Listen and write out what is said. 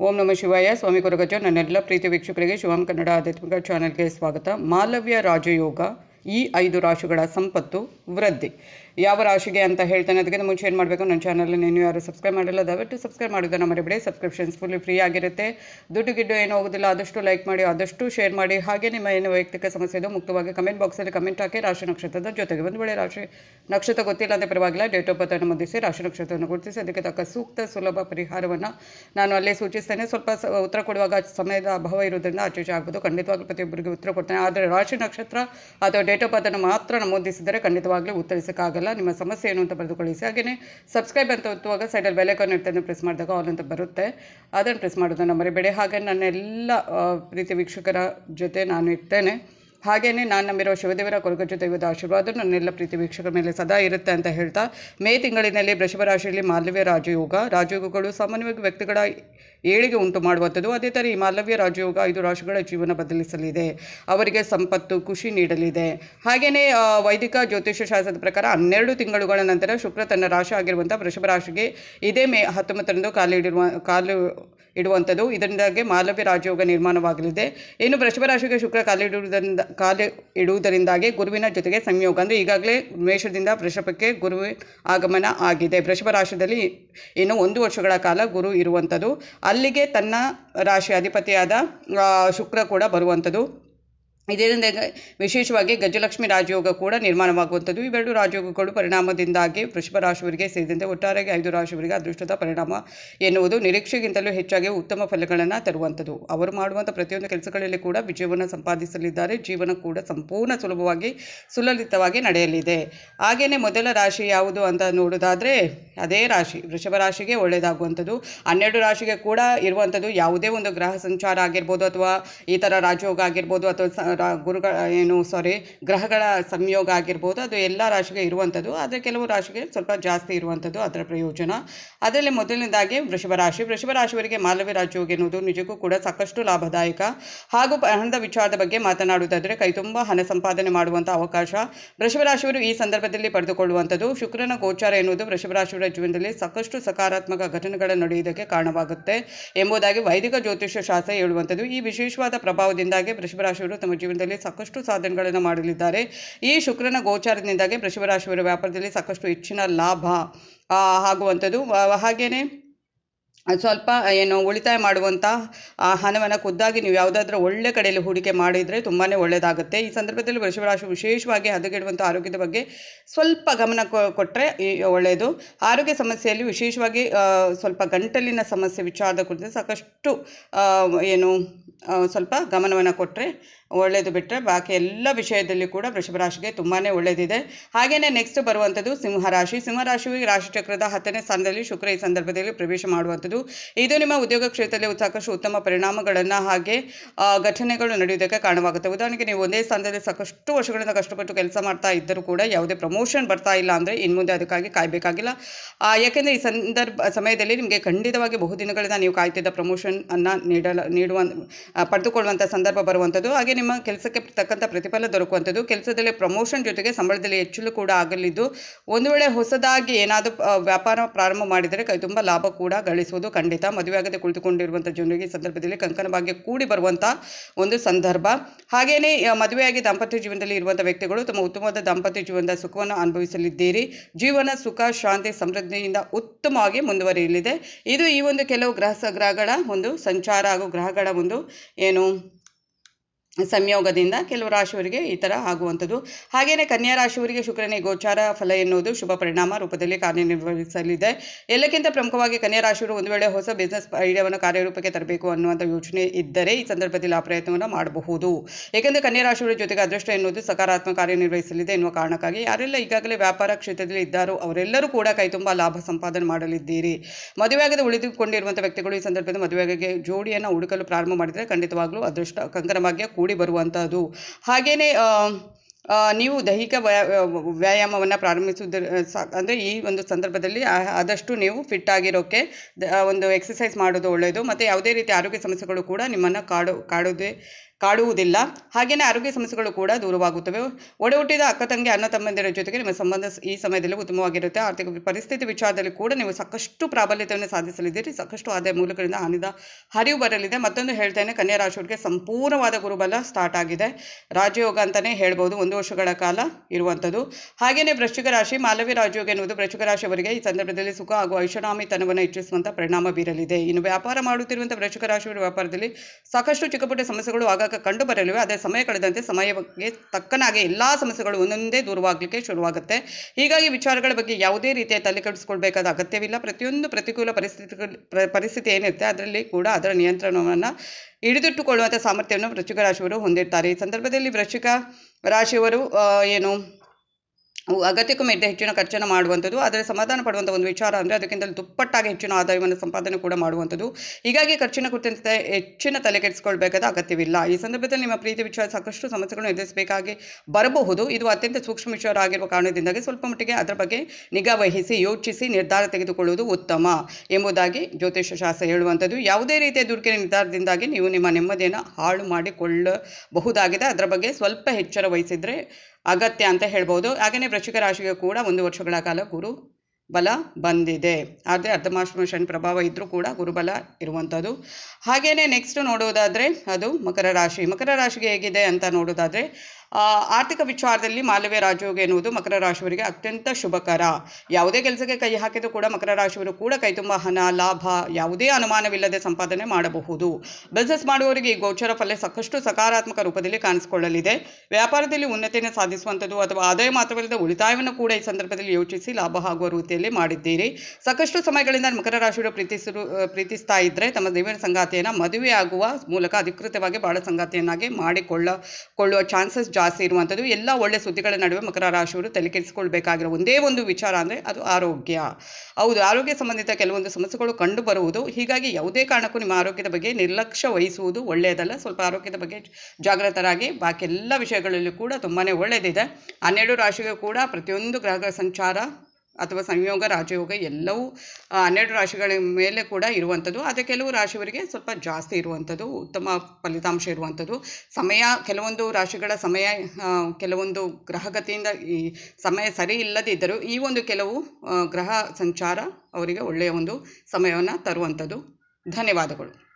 ಓಂ ನಮ ಶಿವಾಯ. ಸ್ವಾಮಿ ಕೊರಗಜ ನನ್ನೆಲ್ಲ ಪ್ರೀತಿ ವೀಕ್ಷಕರಿಗೆ ಶಿವಂ ಕನ್ನಡ ಆಧ್ಯಾತ್ಮಿಕ ಚಾನೆಲ್ಗೆ ಸ್ವಾಗತ. ಮಾಲವ್ಯ ರಾಜಯೋಗ. ಈ ಐದು ರಾಶಿಗಳ ಸಂಪತ್ತು ವೃದ್ಧಿ. ಯಾವ ರಾಶಿಗೆ ಅಂತ ಹೇಳ್ತಾನೆ, ಅದಕ್ಕಿಂತ ಮುಂಚೆ ಏನು ಮಾಡಬೇಕು? ನನ್ನ ಚಾನಲ್ ನೀನು ಯಾರು ಸಬ್ಸ್ಕ್ರೈಬ್ ಮಾಡಿಲ್ಲ, ದಯವಿಟ್ಟು ಸಬ್ಸ್ಕ್ರೈಬ್ ಮಾಡೋದನ್ನು ಬಿಡಿ ಸಬ್ಸ್ಕ್ರಿಪ್ಷನ್ಸ್ ಫುಲ್ ಫ್ರೀ ಆಗಿರುತ್ತೆ. ದುಡ್ಡು ಗಿಡ್ಡು ಏನು ಹೋಗೋದಿಲ್ಲ, ಆದಷ್ಟು ಲೈಕ್ ಮಾಡಿ, ಆದಷ್ಟು ಶೇರ್ ಮಾಡಿ. ಹಾಗೆ ನಿಮ್ಮ ಏನು ವೈಯಕ್ತಿಕ ಸಮಸ್ಯೆ ಇದೆ ಮುಕ್ತವಾಗಿ ಕಮೆಂಟ್ ಬಾಕ್ಸಲ್ಲಿ ಕಮೆಂಟ್ ಹಾಕಿ. ರಾಶಿ ನಕ್ಷತ್ರದ ಜೊತೆಗೆ ಒಂದು ವೇಳೆ ರಾಶಿ ನಕ್ಷತ್ರ ಗೊತ್ತಿಲ್ಲ ಅಂತ ಪರವಾಗಿಲ್ಲ. ಡೇಟ್ ಆಫ್ ಬರ್ತನ್ನು ಮುದ್ದಿಸಿ ರಾಶಿ ನಕ್ಷತ್ರವನ್ನು ಗುರುತಿಸಿ, ಅದಕ್ಕೆ ತಕ್ಕ ಸೂಕ್ತ ಸುಲಭ ಪರಿಹಾರವನ್ನು ನಾನು ಅಲ್ಲೇ ಸೂಚಿಸ್ತೇನೆ. ಸ್ವಲ್ಪ ಉತ್ತರ ಕೊಡುವಾಗ ಸಮಯದ ಅಭಾವ ಇರೋದ್ರಿಂದ ಆಚೆ ಆಗ್ಬೋದು. ಖಂಡಿತವಾಗ್ಲೂ ಪ್ರತಿಯೊಬ್ಬರಿಗೆ ಉತ್ತರ ಕೊಡ್ತೇನೆ. ಆದರೆ ರಾಶಿ ನಕ್ಷತ್ರ ಅಥವಾ ಡೇಟ್ ಬರ್ತನ್ನು ಮಾತ್ರ ನಮೂದಿಸಿದರೆ ಖಂಡಿತವಾಗ್ಲೂ ಉತ್ತರಿಸೋಕ್ಕಾಗಲ್ಲ. ನಿಮ್ಮ ಸಮಸ್ಯೆ ಏನು ಅಂತ ಬರೆದುಕೊಳ್ಳಿಸಿ ಹಾಗೆಯೇ ಸಬ್ಸ್ಕ್ರೈಬ್ ಅಂತ ಒತ್ತುವಾಗ ಸೈಡಲ್ಲಿ ಬೆಲೆಕಾನ್ ಇರ್ತದೆ ಪ್ರೆಸ್ ಮಾಡಿದಾಗ ಆಲ್ ಅಂತ ಬರುತ್ತೆ. ಅದನ್ನು ಪ್ರೆಸ್ ಮಾಡೋದನ್ನು ಮರಿಬೇಡಿ. ಹಾಗೆ ನನ್ನ ಎಲ್ಲ ಪ್ರೀತಿ ವೀಕ್ಷಕರ ಜೊತೆ ನಾನು ಇರ್ತೇನೆ ಹಾಗೆಯೇ ನಾನು ನಂಬಿರೋ ಶಿವದೇವರ ಕೊರಗಜ್ಜು ದೈವದ ಆಶೀರ್ವಾದ ನನ್ನೆಲ್ಲ ಪ್ರೀತಿ ವೀಕ್ಷಕರ ಮೇಲೆ ಸದಾ ಇರುತ್ತೆ ಅಂತ ಹೇಳ್ತಾ, ಮೇ ತಿಂಗಳಿನಲ್ಲಿ ವೃಷಭ ರಾಶಿಯಲ್ಲಿ ಮಾಲವ್ಯ ರಾಜಯೋಗ, ರಾಜಯೋಗಗಳು ಸಾಮಾನ್ಯವಾಗಿ ವ್ಯಕ್ತಿಗಳ ಏಳಿಗೆ ಉಂಟು ಮಾಡುವಂಥದ್ದು. ಅದೇ ಥರ ಈ ಮಾಲವ್ಯ ರಾಜಯೋಗ ಐದು ರಾಶಿಗಳ ಜೀವನ ಬದಲಿಸಲಿದೆ. ಅವರಿಗೆ ಸಂಪತ್ತು, ಖುಷಿ ನೀಡಲಿದೆ. ಹಾಗೆಯೇ ವೈದಿಕ ಜ್ಯೋತಿಷ್ಯ ಶಾಸ್ತ್ರದ ಪ್ರಕಾರ ಹನ್ನೆರಡು ತಿಂಗಳುಗಳ ನಂತರ ಶುಕ್ರ ತನ್ನ ರಾಶಿ ಆಗಿರುವಂಥ ವೃಷಭ ರಾಶಿಗೆ ಇದೇ ಮೇ ಹತ್ತೊಂಬತ್ತರಂದು ಕಾಲಿಡಿರುವ ಕಾಲು ಇಡುವಂಥದ್ದು. ಇದರಿಂದಾಗಿ ಮಾಲವ್ಯ ರಾಜಯೋಗ ನಿರ್ಮಾಣವಾಗಲಿದೆ. ಇನ್ನು ವೃಷಭ ರಾಶಿಗೆ ಶುಕ್ರ ಕಾಲಿಡುವುದರಿಂದ ಕಾಲು ಇಡುವುದರಿಂದಾಗಿ ಗುರುವಿನ ಜೊತೆಗೆ ಸಂಯೋಗ. ಅಂದರೆ ಈಗಾಗಲೇ ಮೇಷದಿಂದ ವೃಷಭಕ್ಕೆ ಗುರುವಿನ ಆಗಮನ ಆಗಿದೆ. ವೃಷಭ ರಾಶಿಯಲ್ಲಿ ಇನ್ನು ಒಂದು ವರ್ಷಗಳ ಕಾಲ ಗುರು ಇರುವಂಥದ್ದು. ಅಲ್ಲಿಗೆ ತನ್ನ ರಾಶಿ ಅಧಿಪತಿಯಾದ ಶುಕ್ರ ಕೂಡ ಬರುವಂಥದ್ದು. ಇದರಿಂದ ವಿಶೇಷವಾಗಿ ಗಜಲಕ್ಷ್ಮಿ ರಾಜಯೋಗ ಕೂಡ ನಿರ್ಮಾಣವಾಗುವಂಥದ್ದು. ಇವೆರಡು ರಾಜಯೋಗಗಳು ಪರಿಣಾಮದಿಂದಾಗಿ ವೃಷಭ ರಾಶಿಯವರಿಗೆ ಸೇರಿದಂತೆ ಒಟ್ಟಾರೆಯಾಗಿ ಐದು ರಾಶಿಯವರಿಗೆ ಅದೃಷ್ಟದ ಪರಿಣಾಮ ಎನ್ನುವುದು ನಿರೀಕ್ಷೆಗಿಂತಲೂ ಹೆಚ್ಚಾಗಿ ಉತ್ತಮ ಫಲಗಳನ್ನು ತರುವಂಥದ್ದು. ಅವರು ಮಾಡುವಂಥ ಪ್ರತಿಯೊಂದು ಕೆಲಸಗಳಲ್ಲಿ ಕೂಡ ವಿಜಯವನ್ನು ಸಂಪಾದಿಸಲಿದ್ದಾರೆ. ಜೀವನ ಕೂಡ ಸಂಪೂರ್ಣ ಸುಲಭವಾಗಿ, ಸುಲಲಿತವಾಗಿ ನಡೆಯಲಿದೆ. ಹಾಗೆಯೇ ಮೊದಲ ರಾಶಿ ಯಾವುದು ಅಂತ ನೋಡೋದಾದರೆ ಅದೇ ರಾಶಿ. ವೃಷಭ ರಾಶಿಗೆ ಒಳ್ಳೆಯದಾಗುವಂಥದ್ದು. ಹನ್ನೆರಡು ರಾಶಿಗೆ ಕೂಡ ಇರುವಂಥದ್ದು ಯಾವುದೇ ಒಂದು ಗ್ರಹ ಸಂಚಾರ ಆಗಿರ್ಬೋದು ಅಥವಾ ಈ ಥರ ರಾಜಯೋಗ ಆಗಿರ್ಬೋದು ಅಥವಾ ಗುರುಗಳ, ಏನು ಸಾರಿ ಗ್ರಹಗಳ ಸಂಯೋಗ ಆಗಿರ್ಬೋದು, ಅದು ಎಲ್ಲ ರಾಶಿಗೆ ಇರುವಂಥದ್ದು ಆದರೆ ಕೆಲವು ರಾಶಿಗೆ ಸ್ವಲ್ಪ ಜಾಸ್ತಿ ಇರುವಂಥದ್ದು ಅದರ ಪ್ರಯೋಜನ. ಅದರಲ್ಲಿ ಮೊದಲನೇದಾಗಿ ವೃಷಭ ರಾಶಿ. ವೃಷಭ ರಾಶಿಯವರಿಗೆ ಮಾಲವ್ಯ ರಾಜಯೋಗ ಎನ್ನುವುದು ನಿಜಕ್ಕೂ ಕೂಡ ಸಾಕಷ್ಟು ಲಾಭದಾಯಕ. ಹಾಗೂ ಹಣದ ವಿಚಾರದ ಬಗ್ಗೆ ಮಾತನಾಡುವುದಾದರೆ, ಕೈ ತುಂಬ ಹಣ ಸಂಪಾದನೆ ಮಾಡುವಂಥ ಅವಕಾಶ. ವೃಷಭ ರಾಶಿಯವರು ಈ ಸಂದರ್ಭದಲ್ಲಿ ಪಡೆದುಕೊಳ್ಳುವಂಥದ್ದು ಶುಕ್ರನ ಗೋಚಾರ ಎನ್ನುವುದು ವೃಷಭ ರಾಶಿಯವರ ಜೀವನದಲ್ಲಿ ಸಾಕಷ್ಟು ಸಕಾರಾತ್ಮಕ ಘಟನೆಗಳ ನಡೆಯುವುದಕ್ಕೆ ಕಾರಣವಾಗುತ್ತೆ ಎಂಬುದಾಗಿ ವೈದಿಕ ಜ್ಯೋತಿಷ್ಯ ಶಾಸ್ತ್ರ ಹೇಳುವಂಥದ್ದು ಈ ವಿಶೇಷವಾದ ಪ್ರಭಾವದಿಂದಾಗಿ ವೃಷಭ ರಾಶಿಯವರು ತಮ್ಮ ಜೀವನದಲ್ಲಿ ಸಾಕಷ್ಟು ಸಾಧನೆಗಳನ್ನು ಮಾಡಲಿದ್ದಾರೆ. ಈ ಶುಕ್ರನ ಗೋಚಾರದಿಂದಾಗಿ ವೃಷಭ ರಾಶಿಯವರ ವ್ಯಾಪಾರದಲ್ಲಿ ಸಾಕಷ್ಟು ಹೆಚ್ಚಿನ ಲಾಭ ಆಗುವಂಥದ್ದು. ಹಾಗೇನೇ ಸ್ವಲ್ಪ ಏನು ಉಳಿತಾಯ ಮಾಡುವಂಥ ಹಣವನ್ನು ಖುದ್ದಾಗಿ ನೀವು ಯಾವುದಾದ್ರೂ ಒಳ್ಳೆ ಕಡೆಯಲ್ಲಿ ಹೂಡಿಕೆ ಮಾಡಿದರೆ ತುಂಬಾ ಒಳ್ಳೆಯದಾಗುತ್ತೆ. ಈ ಸಂದರ್ಭದಲ್ಲಿ ವೃಷಭ ರಾಶಿ ವಿಶೇಷವಾಗಿ ಹದಗೆಡುವಂಥ ಆರೋಗ್ಯದ ಬಗ್ಗೆ ಸ್ವಲ್ಪ ಗಮನ ಕೊಟ್ಟರೆ ಒಳ್ಳೆಯದು. ಆರೋಗ್ಯ ಸಮಸ್ಯೆಯಲ್ಲಿ ವಿಶೇಷವಾಗಿ ಸ್ವಲ್ಪ ಗಂಟಲಿನ ಸಮಸ್ಯೆ ವಿಚಾರದ ಕುರಿತು ಸಾಕಷ್ಟು ಏನು ಸ್ವಲ್ಪ ಗಮನವನ್ನು ಕೊಟ್ಟರೆ ಒಳ್ಳೆಯದು ಬಿಟ್ಟರೆ ಬಾಕಿ ಎಲ್ಲ ವಿಷಯದಲ್ಲಿ ಕೂಡ ವೃಷಭ ರಾಶಿಗೆ ತುಂಬಾ ಒಳ್ಳೆಯದಿದೆ ಹಾಗೆಯೇ ನೆಕ್ಸ್ಟ್ ಬರುವಂಥದ್ದು ಸಿಂಹರಾಶಿ ಸಿಂಹರಾಶಿಯು ರಾಶಿ ಚಕ್ರದ ಹತ್ತನೇ ಸ್ಥಾನದಲ್ಲಿ ಶುಕ್ರ ಈ ಸಂದರ್ಭದಲ್ಲಿ ಪ್ರವೇಶ ಮಾಡುವಂಥದ್ದು. ಇದು ನಿಮ್ಮ ಉದ್ಯೋಗ ಕ್ಷೇತ್ರದಲ್ಲಿ ಸಾಕಷ್ಟು ಉತ್ತಮ ಪರಿಣಾಮಗಳನ್ನು ಹಾಗೆ ಘಟನೆಗಳು ನಡೆಯುವುದಕ್ಕೆ ಕಾರಣವಾಗುತ್ತೆ. ಉದಾಹರಣೆಗೆ ನೀವು ಒಂದೇ ಸ್ಥಾನದಲ್ಲಿ ಸಾಕಷ್ಟು ವರ್ಷಗಳಿಂದ ಕಷ್ಟಪಟ್ಟು ಕೆಲಸ ಮಾಡ್ತಾ ಇದ್ದರೂ ಕೂಡ ಯಾವುದೇ ಪ್ರಮೋಷನ್ ಬರ್ತಾ ಇಲ್ಲ ಅಂದರೆ ಇನ್ನು ಮುಂದೆ ಅದಕ್ಕಾಗಿ ಕಾಯಬೇಕಾಗಿಲ್ಲ. ಯಾಕೆಂದರೆ ಈ ಸಂದರ್ಭ, ಸಮಯದಲ್ಲಿ ನಿಮಗೆ ಖಂಡಿತವಾಗಿ ಬಹುದಿನಗಳಿಂದ ನೀವು ಕಾಯ್ತಿದ್ದ ಪ್ರಮೋಷನ್ ಅನ್ನು ನೀಡಲ, ನೀಡುವ ಪಡೆದುಕೊಳ್ಳುವಂಥ ಸಂದರ್ಭ ಬರುವಂಥದ್ದು ಹಾಗೆ ನಿಮ್ಮ ಕೆಲಸಕ್ಕೆ ತಕ್ಕಂಥ ಪ್ರತಿಫಲ ದೊರಕುವಂಥದ್ದು ಕೆಲಸದಲ್ಲಿ ಪ್ರಮೋಷನ್ ಜೊತೆಗೆ ಸಂಬಳದಲ್ಲಿ ಹೆಚ್ಚಲು ಕೂಡ ಆಗಲಿದ್ದು, ಒಂದು ವೇಳೆ ಹೊಸದಾಗಿ ಏನಾದರೂ ವ್ಯಾಪಾರ ಪ್ರಾರಂಭ ಮಾಡಿದರೆ ಕೈ, ತುಂಬ ಲಾಭ ಕೂಡ ಗಳಿಸುವುದು ಖಂಡಿತ. ಮದುವೆಯಾಗದೆ ಕುಳಿತುಕೊಂಡಿರುವಂಥ ಜನರಿಗೆ ಸಂದರ್ಭದಲ್ಲಿ ಕಂಕಣ ಭಾಗ್ಯ ಕೂಡಿ ಬರುವಂಥ ಒಂದು ಸಂದರ್ಭ. ಹಾಗೆಯೇ ಮದುವೆಯಾಗಿ ದಾಂಪತ್ಯ ಜೀವನದಲ್ಲಿ ಇರುವಂಥ ವ್ಯಕ್ತಿಗಳು ತಮ್ಮ ಉತ್ತಮವಾದ ದಾಂಪತ್ಯ ಜೀವನದ ಸುಖವನ್ನು ಅನುಭವಿಸಲಿದ್ದೀರಿ. ಜೀವನ ಸುಖ, ಶಾಂತಿ, ಸಮೃದ್ಧಿಯಿಂದ ಉತ್ತಮವಾಗಿ ಮುಂದುವರಿಯಲಿದೆ. ಇದು ಈ ಒಂದು ಕೆಲವು ಗ್ರಹ ಗ್ರಹಗಳ ಒಂದು ಸಂಚಾರ ಹಾಗೂ ಗ್ರಹಗಳ ಒಂದು ಏನು ಸಂಯೋಗದಿಂದ ಕೆಲವು ರಾಶಿಯವರಿಗೆ ಈ ಥರ ಆಗುವಂಥದ್ದು. ಹಾಗೆಯೇ ಕನ್ಯಾ ರಾಶಿಯವರಿಗೆ ಶುಕ್ರನೇ ಗೋಚಾರ ಫಲ ಎನ್ನುವುದು ಶುಭ ಪರಿಣಾಮ ರೂಪದಲ್ಲಿ ಕಾರ್ಯನಿರ್ವಹಿಸಲಿದೆ. ಎಲ್ಲಕ್ಕಿಂತ ಪ್ರಮುಖವಾಗಿ ಕನ್ಯಾ ರಾಶಿಯವರು ಒಂದು ವೇಳೆ ಹೊಸ ಬಿಸ್ನೆಸ್ ಐಡಿಯಾವನ್ನು ಕಾರ್ಯರೂಪಕ್ಕೆ ತರಬೇಕು ಅನ್ನುವಂಥ ಯೋಚನೆ ಇದ್ದರೆ ಈ ಸಂದರ್ಭದಲ್ಲಿ ಆ ಪ್ರಯತ್ನವನ್ನು ಮಾಡಬಹುದು. ಏಕೆಂದರೆ ಕನ್ಯಾ ರಾಶಿಯವರ ಜೊತೆಗೆ ಅದೃಷ್ಟ ಎನ್ನುವುದು ಸಕಾರಾತ್ಮಕ ಕಾರ್ಯನಿರ್ವಹಿಸಲಿದೆ ಎನ್ನುವ ಕಾರಣಕ್ಕಾಗಿ. ಯಾರೆಲ್ಲ ಈಗಾಗಲೇ ವ್ಯಾಪಾರ ಕ್ಷೇತ್ರದಲ್ಲಿ ಇದ್ದಾರೋ ಅವರೆಲ್ಲರೂ ಕೂಡ ಕೈ ತುಂಬ ಲಾಭ ಸಂಪಾದನೆ ಮಾಡಲಿದ್ದೀರಿ. ಮದುವೆಯಾಗದೆ ಉಳಿದುಕೊಂಡಿರುವಂಥ ವ್ಯಕ್ತಿಗಳು ಈ ಸಂದರ್ಭದಲ್ಲಿ ಮದುವೆಗೆ ಜೋಡಿಯನ್ನು ಹುಡುಕಲು ಪ್ರಾರಂಭ ಮಾಡಿದರೆ ಖಂಡಿತವಾಗಲೂ ಅದೃಷ್ಟ ಕಂಕಣ ಭಾಗ್ಯ ಕೂಡಿ ಬರುವಂಥದ್ದು ಹಾಗೆಯೇ ಆ, ನೀವು ದೈಹಿಕ ವ್ಯಾಯಾಮವನ್ನು ಪ್ರಾರಂಭಿಸುವುದರ ಅಂದರೆ ಈ ಒಂದು ಸಂದರ್ಭದಲ್ಲಿ ಆದಷ್ಟು ನೀವು ಫಿಟ್ ಆಗಿರೋಕ್ಕೆ ಒಂದು ಎಕ್ಸಸೈಸ್ ಮಾಡೋದು ಒಳ್ಳೆಯದು ಮತ್ತು ಯಾವುದೇ ರೀತಿ ಆರೋಗ್ಯ ಸಮಸ್ಯೆಗಳು ಕೂಡ ನಿಮ್ಮನ್ನು ಕಾಡು ಕಾಡೋದೇ ಕಾಡುವುದಿಲ್ಲ. ಹಾಗೆಯೇ ಆರೋಗ್ಯ ಸಮಸ್ಯೆಗಳು ಕೂಡ ದೂರವಾಗುತ್ತವೆ. ಒಡೆ ಹುಟ್ಟಿದ ಅಕ್ಕ ತಂಗಿ, ಅಣ್ಣ ತಮ್ಮಂದಿರ ಜೊತೆಗೆ ನಿಮ್ಮ ಸಂಬಂಧ ಈ ಸಮಯದಲ್ಲಿ ಉತ್ತಮವಾಗಿರುತ್ತೆ. ಆರ್ಥಿಕ ಪರಿಸ್ಥಿತಿ ವಿಚಾರದಲ್ಲಿ ಕೂಡ ನೀವು ಸಾಕಷ್ಟು ಪ್ರಾಬಲ್ಯತೆಯನ್ನು ಸಾಧಿಸಲಿದ್ದೀರಿ. ಸಾಕಷ್ಟು ಆದಾಯ ಮೂಲಗಳಿಂದ ಹಣದ ಹರಿವು ಬರಲಿದೆ. ಮತ್ತೊಂದು ಹೇಳ್ತೇನೆ, ಕನ್ಯಾ ರಾಶಿಯವರಿಗೆ ಸಂಪೂರ್ಣವಾದ ಗುರುಬಲ ಸ್ಟಾರ್ಟ್ ಆಗಿದೆ. ರಾಜಯೋಗ ಅಂತಲೇ ಹೇಳ್ಬೋದು. ಒಂದು ವರ್ಷಗಳ ಕಾಲ ಇರುವಂಥದ್ದು. ಹಾಗೆಯೇ ವೃಶ್ಚಿಕ ರಾಶಿ, ಮಾಲವ್ಯ ರಾಜಯೋಗ ಎನ್ನುವುದು ವೃಶ್ಚಿಕ ರಾಶಿಯವರಿಗೆ ಈ ಸಂದರ್ಭದಲ್ಲಿ ಸುಖ ಹಾಗೂ ಐಷಾರಾಮಿತನವನ್ನು ಹೆಚ್ಚಿಸುವಂಥ ಪರಿಣಾಮ ಬೀರಲಿದೆ. ಇನ್ನು ವ್ಯಾಪಾರ ಮಾಡುತ್ತಿರುವಂಥ ವೃಶ್ಚಿಕ ರಾಶಿಯವರ ವ್ಯಾಪಾರದಲ್ಲಿ ಸಾಕಷ್ಟು ಚಿಕ್ಕಪುಟ್ಟ ಸಮಸ್ಯೆಗಳು ಆಗಾಗ ಕಂಡು ಬರಲಿವೆ ಅದೇ ಸಮಯ ಕಳೆದಂತೆ ಸಮಯಕ್ಕೆ ತಕ್ಕನಾಗಿ ಎಲ್ಲ ಸಮಸ್ಯೆಗಳು ಒಂದೊಂದೇ ದೂರವಾಗಲಿಕ್ಕೆ ಶುರುವಾಗುತ್ತೆ. ಹೀಗಾಗಿ ವಿಚಾರಗಳ ಬಗ್ಗೆ ಯಾವುದೇ ರೀತಿಯ ತಲೆ ಕೆಡಿಸ್ಕೊಳ್ಬೇಕಾದ ಅಗತ್ಯವಿಲ್ಲ. ಪ್ರತಿಯೊಂದು ಪ್ರತಿಕೂಲ ಪರಿಸ್ಥಿತಿಗಳು ಪರಿಸ್ಥಿತಿ ಏನಿರುತ್ತೆ ಅದರಲ್ಲಿ ಕೂಡ ಅದರ ನಿಯಂತ್ರಣವನ್ನು ಹಿಡಿದಿಟ್ಟುಕೊಳ್ಳುವಂಥ ಸಾಮರ್ಥ್ಯವನ್ನು ವೃಶ್ಚಿಕ ರಾಶಿಯವರು ಹೊಂದಿರ್ತಾರೆ. ಈ ಸಂದರ್ಭದಲ್ಲಿ ವೃಶ್ಚಿಕ ರಾಶಿಯವರು ಏನು ಅಗತ್ಯಕ್ಕೂ ಮೀರಿದ ಹೆಚ್ಚಿನ ಖರ್ಚನ್ನು ಮಾಡುವಂಥದ್ದು, ಆದರೆ ಸಮಾಧಾನ ಪಡುವಂಥ ಒಂದು ವಿಚಾರ ಅಂದರೆ ಅದಕ್ಕಿಂತ ದುಪ್ಪಟ್ಟಾಗಿ ಹೆಚ್ಚಿನ ಆದಾಯವನ್ನು ಸಂಪಾದನೆ ಕೂಡ ಮಾಡುವಂಥದ್ದು. ಹೀಗಾಗಿ ಖರ್ಚಿನ ಕುರಿತಂತೆ ಹೆಚ್ಚಿನ ತಲೆ ಕೆಡಿಸ್ಕೊಳ್ಬೇಕಾದ ಅಗತ್ಯವಿಲ್ಲ. ಈ ಸಂದರ್ಭದಲ್ಲಿ ನಿಮ್ಮ ಪ್ರೀತಿ ವಿಚಾರ ಸಾಕಷ್ಟು ಸಮಸ್ಯೆಗಳನ್ನು ಎದುರಿಸಬೇಕಾಗಿ ಬರಬಹುದು. ಇದು ಅತ್ಯಂತ ಸೂಕ್ಷ್ಮ ವಿಚಾರ ಆಗಿರುವ ಕಾರಣದಿಂದಾಗಿ ಸ್ವಲ್ಪ ಮಟ್ಟಿಗೆ ಅದರ ಬಗ್ಗೆ ನಿಗಾ ವಹಿಸಿ, ಯೋಚಿಸಿ, ನಿರ್ಧಾರ ತೆಗೆದುಕೊಳ್ಳುವುದು ಉತ್ತಮ ಎಂಬುದಾಗಿ ಜ್ಯೋತಿಷ್ಯ ಶಾಸ್ತ್ರ ಹೇಳುವಂಥದ್ದು. ಯಾವುದೇ ರೀತಿಯ ದುಡುಕಿನ ನಿರ್ಧಾರದಿಂದಾಗಿ ನೀವು ನಿಮ್ಮ ನೆಮ್ಮದಿಯನ್ನು ಹಾಳು ಮಾಡಿಕೊಳ್ಳಬಹುದಾಗಿದೆ. ಅದರ ಬಗ್ಗೆ ಸ್ವಲ್ಪ ಎಚ್ಚರ ವಹಿಸಿದರೆ ಅಗತ್ಯ ಅಂತ ಹೇಳ್ಬೋದು. ಹಾಗೆಯೇ ವೃಶ್ಚಿಕ ರಾಶಿಗೆ ಕೂಡ ಒಂದು ವರ್ಷಗಳ ಕಾಲ ಗುರು ಬಲ ಬಂದಿದೆ. ಆದರೆ ಅರ್ಧಮಾಶ್ರಮ ಶನಿ ಪ್ರಭಾವ ಇದ್ದರೂ ಕೂಡ ಗುರುಬಲ ಇರುವಂಥದ್ದು ಹಾಗೆಯೇ ನೆಕ್ಸ್ಟ್ ನೋಡೋದಾದರೆ ಅದು ಮಕರ ರಾಶಿ. ಮಕರ ರಾಶಿಗೆ ಹೇಗಿದೆ ಅಂತ ನೋಡೋದಾದರೆ ಆರ್ಥಿಕ ವಿಚಾರದಲ್ಲಿ ಮಾಲವ್ಯ ರಾಜಯೋಗ ಎನ್ನುವುದು ಮಕರ ರಾಶಿಯವರಿಗೆ ಅತ್ಯಂತ ಶುಭಕರ. ಯಾವುದೇ ಕೆಲಸಕ್ಕೆ ಕೈ ಹಾಕಿದ್ರು ಕೂಡ ಮಕರ ರಾಶಿಯವರು ಕೂಡ ಕೈ ತುಂಬ ಹಣ, ಲಾಭ, ಯಾವುದೇ ಅನುಮಾನವಿಲ್ಲದೆ ಸಂಪಾದನೆ ಮಾಡಬಹುದು. ಬಿಸ್ನೆಸ್ ಮಾಡುವವರಿಗೆ ಈ ಗೋಚರ ಫಲ ಸಾಕಷ್ಟು ಸಕಾರಾತ್ಮಕ ರೂಪದಲ್ಲಿ ಕಾಣಿಸಿಕೊಳ್ಳಲಿದೆ. ವ್ಯಾಪಾರದಲ್ಲಿ ಉನ್ನತಿಯನ್ನು ಸಾಧಿಸುವಂಥದ್ದು ಅಥವಾ ಆದಾಯ ಮಾತ್ರವಲ್ಲದೆ ಉಳಿತಾಯವನ್ನು ಕೂಡ ಈ ಸಂದರ್ಭದಲ್ಲಿ ಯೋಚಿಸಿ ಲಾಭ ಆಗುವ ರೀತಿಯಲ್ಲಿ ಮಾಡಿದ್ದೀರಿ. ಸಾಕಷ್ಟು ಸಮಯಗಳಿಂದ ಮಕರ ರಾಶಿಯವರು ಪ್ರೀತಿಸಿರು ಪ್ರೀತಿಸ್ತಾ ಇದ್ದರೆ ತಮ್ಮ ದೇವರ ಸಂಗಾತಿಯನ್ನು ಮದುವೆ ಆಗುವ ಮೂಲಕ ಅಧಿಕೃತವಾಗಿ ಬಾಳ ಸಂಗಾತಿಯನ್ನಾಗಿ ಮಾಡಿಕೊಳ್ಳ, ಕೊಳ್ಳುವ ಚಾನ್ಸಸ್ ಜಾಸ್ತಿ ಇರುವಂಥದ್ದು, ಎಲ್ಲ ಒಳ್ಳೆ ಸುದ್ದಿಗಳ ನಡುವೆ ಮಕರ ರಾಶಿಯವರು ತಲೆ ಕೆಡಿಸಿಕೊಳ್ಬೇಕಾಗಿರೋ ಒಂದೇ ಒಂದು ವಿಚಾರ ಅಂದರೆ ಅದು ಆರೋಗ್ಯ. ಹೌದು, ಆರೋಗ್ಯ ಸಂಬಂಧಿತ ಕೆಲವೊಂದು ಸಮಸ್ಯೆಗಳು ಕಂಡು ಬರುವುದು. ಹೀಗಾಗಿ ಯಾವುದೇ ಕಾರಣಕ್ಕೂ ನಿಮ್ಮ ಆರೋಗ್ಯದ ಬಗ್ಗೆ ನಿರ್ಲಕ್ಷ್ಯ ವಹಿಸುವುದು ಒಳ್ಳೆಯದಲ್ಲ. ಸ್ವಲ್ಪ ಆರೋಗ್ಯದ ಬಗ್ಗೆ ಜಾಗೃತರಾಗಿ ಬಾಕಿ ಎಲ್ಲ ವಿಷಯಗಳಲ್ಲೂ ಕೂಡ ತುಂಬಾ ಒಳ್ಳೆಯದಿದೆ ಹನ್ನೆರಡು ರಾಶಿಗೂ ಕೂಡ ಪ್ರತಿಯೊಂದು ಗ್ರಹಗಳ ಸಂಚಾರ ಅಥವಾ ಸಂಯೋಗ, ರಾಜಯೋಗ ಎಲ್ಲವೂ ಹನ್ನೆರಡು ರಾಶಿಗಳ ಮೇಲೆ ಕೂಡ ಇರುವಂಥದ್ದು. ಆದರೆ ಕೆಲವು ರಾಶಿಯವರಿಗೆ ಸ್ವಲ್ಪ ಜಾಸ್ತಿ ಇರುವಂಥದ್ದು, ಉತ್ತಮ ಫಲಿತಾಂಶ ಇರುವಂಥದ್ದು. ಸಮಯ, ಕೆಲವೊಂದು ರಾಶಿಗಳ ಸಮಯ ಕೆಲವೊಂದು ಗ್ರಹಗತಿಯಿಂದ ಈ ಸಮಯ ಸರಿ ಈ ಒಂದು ಕೆಲವು ಗ್ರಹ ಸಂಚಾರ ಅವರಿಗೆ ಒಳ್ಳೆಯ ಒಂದು ಸಮಯವನ್ನು ತರುವಂಥದ್ದು. ಧನ್ಯವಾದಗಳು.